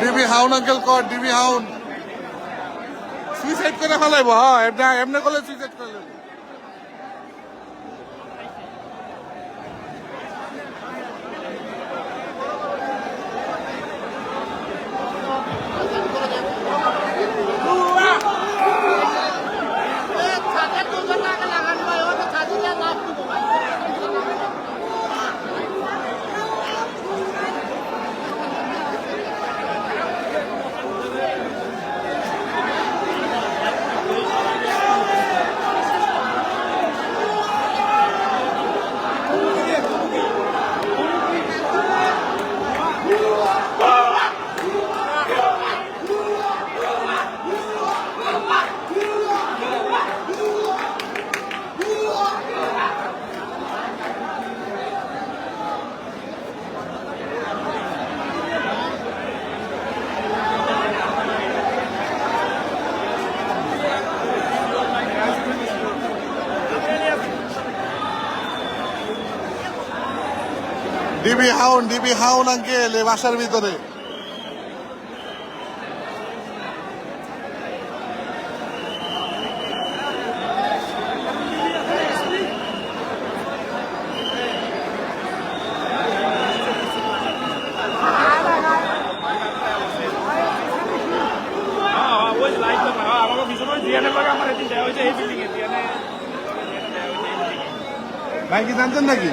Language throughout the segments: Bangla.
ডিবি হাউন আঙ্কেল কর, ডিবি হাউন। সুইসাইড করে ফেলাইব হ্যাঁ এমনি এমনি করলে সুইসাইড করে ডিবি হাউন ডিবি হাউন আঙ্কেল এই বাসার ভিতরে। ভাই কি জানতেন নাকি?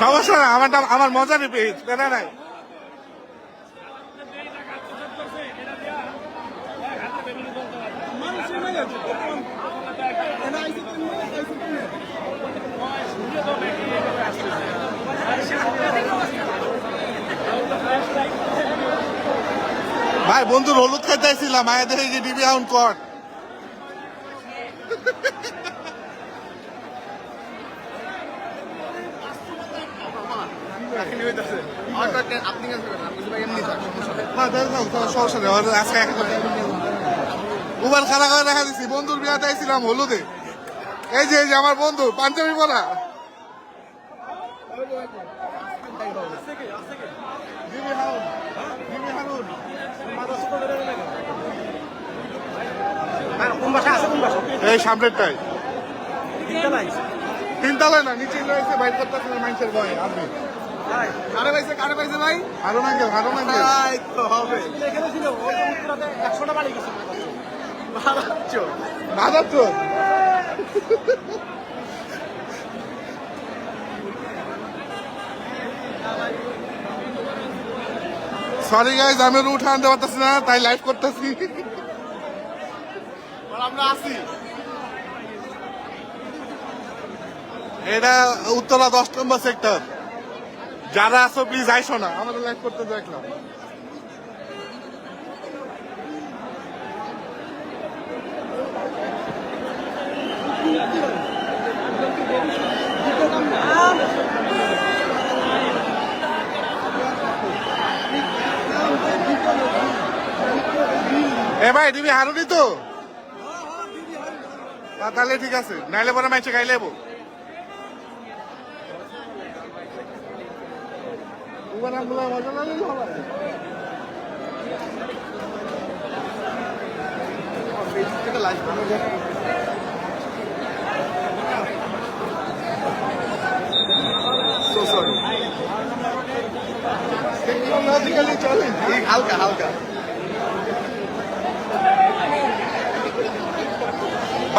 সমস্যা না আমার আমার মজারই পেয়েছি না নাই ভাই, বন্ধুর হলুদ খাইতে আইছিলাম মায়ের দেখে যে ডিবি হাউন কর। দেখা বন্ধুর হলুদে। এই যে এই যে আমার বন্ধু, পাঞ্জাবি পরা। এই সামনেরটাই। তিনতলায় না নিচে রয়েছে বাইর করতেছে মানুষের ভয় আপনি। কারে পাইছে কারে পাইছে ভাই? হারুন আঙ্কেল হারুন হবে। একশোটা বাড়ি গেছে। ভালো তো সরি গাইজ আমি ওর উঠে আনতে পারতেছি না তাই লাইভ করতেছি। আমরা আছি। এটা উত্তরা দশ নম্বর সেক্টর যারা আছো প্লিজ আইসো না। আমাদের লাইভ করতে দেখলাম এ ভাই তুমি হারুনি তো? তাহলে ঠিক আছে নাইলে পরে মাইছে খাই লেবো উবার আমগুলো মজা না নিলে হবে So sorry. Technologically challenging. হালকা হালকা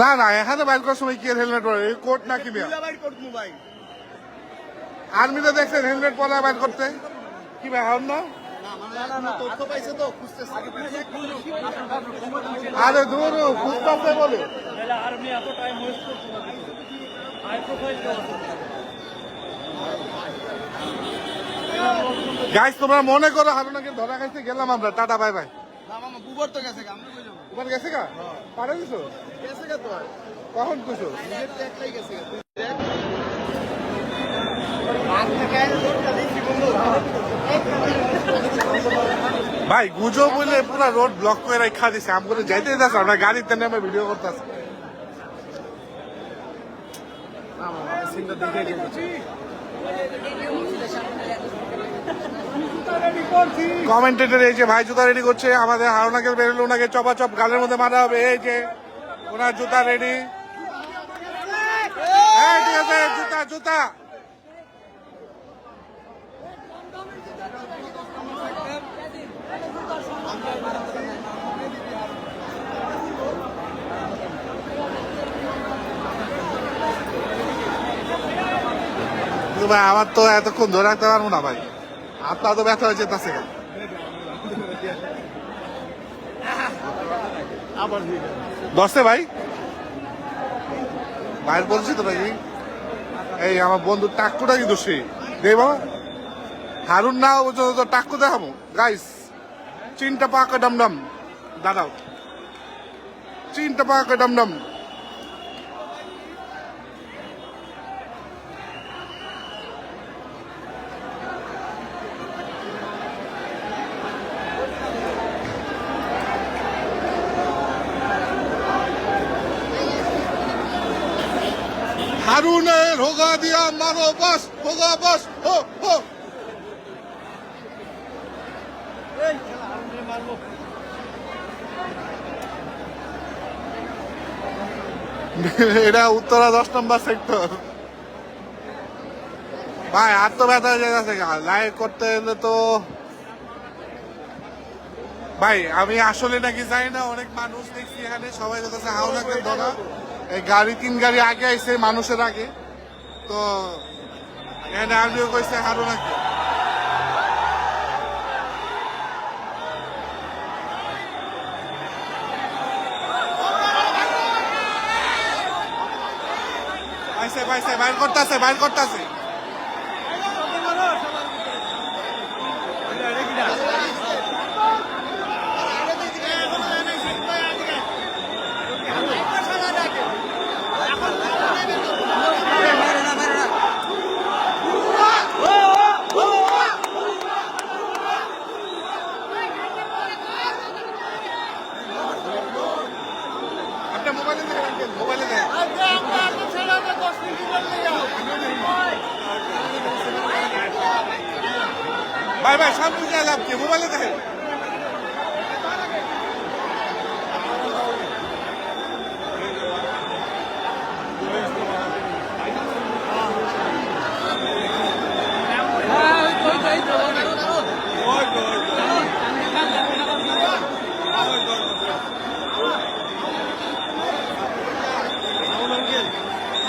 না না এখানে বাইর করার সময় কি হেলমেট পরে? কোট না কি আর্মিতে দেখছেন হেলমেট পরা বাইর করতে? কি ভাই হন না? না তথ্য পাইছে তো খুঁজতেছে। আরে বলে। তোমরা মনে করো হারুনাকে ধরা খাইতে গেলাম আমরা। Tata bye bye. গেছে গা পারে গেছে কখন কইছো? বন্ধু। ভাই গুজো বলে পুরা রোড ব্লক করে রেখা দিছে। আমি করে যাইতে যাচ্ছে আমরা গাড়িতে নেমে ভিডিও করতেছি। না মামা সিনটা দেখে গেছে কমেন্টেটর এই যে ভাই জুতা রেডি করছে, আমাদের হারুনাকে বেরোলে, ওনাকে চপা চপ গালের মধ্যে মারা হবে, এই যে ওনার জুতা রেডি হ্যাঁ জুতা জুতা। ভাই, আমার তো এতক্ষণ ধরে রাখতে পারব না ভাই। হাতটা তো ব্যথা হয়ে যেতেছে আবার দিয়ে দশে ভাই। ভাইয়ের বলছি তো নাকি এই আমার বন্ধু টাক্কুটা কিন্তু সে। দে বাবা। হারুন না পর্যন্ত তো টাক্কু দেখাবো। গাইস চিনটা পাকা ডমডম। দাঁড়াও। চিনটা পাকা ডমডম। হারুনের হোগা দিয়া মারো বাস হোগা বাস হো হো। এটা উত্তরা দশ নম্বর সেক্টর ভাই আর তো ব্যথা হয়ে যাচ্ছে লাইভ করতে গেলে তো ভাই আমি আসলে নাকি জানি না অনেক মানুষ দেখছি এখানে সবাই হাওলাকে ধরা এই গাড়ি, তিন গাড়ি আগে আইছে, মানুষের আগে। তো এখানে আমিও কইছে, হারো নাকি? পাইছে পাইছে, বাইর করতেছে বাইর করতেছে আপনি মোবাইলে দেখেন মোবাইলে দেখেন ভাই ভাই বুঝে লাভ কি, মোবাইলে দেখেন।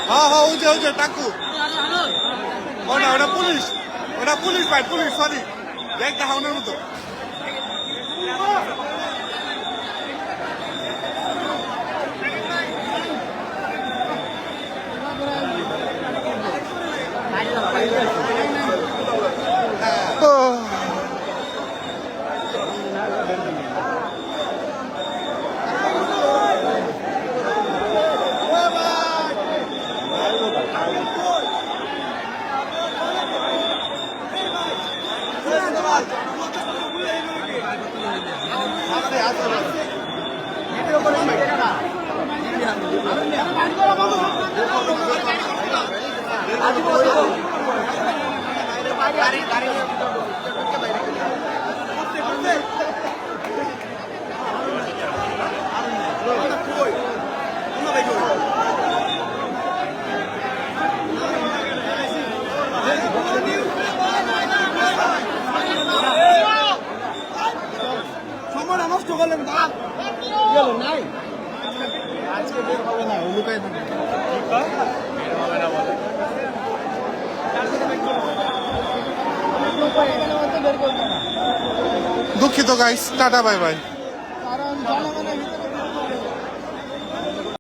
হ্যাঁ হ্যাঁ ওই যে ওই যে, টাকু। ওটা ওটা পুলিশ। ওটা পুলিশ, ভাই, পুলিশ সরি দেখ দেখানোর মতো। সময়টা নষ্ট করলেন না গেল নাই আজকে বের হবে না লুকাই দুঃখিত গাইস টাটা বাই বাই কারণ জনগণের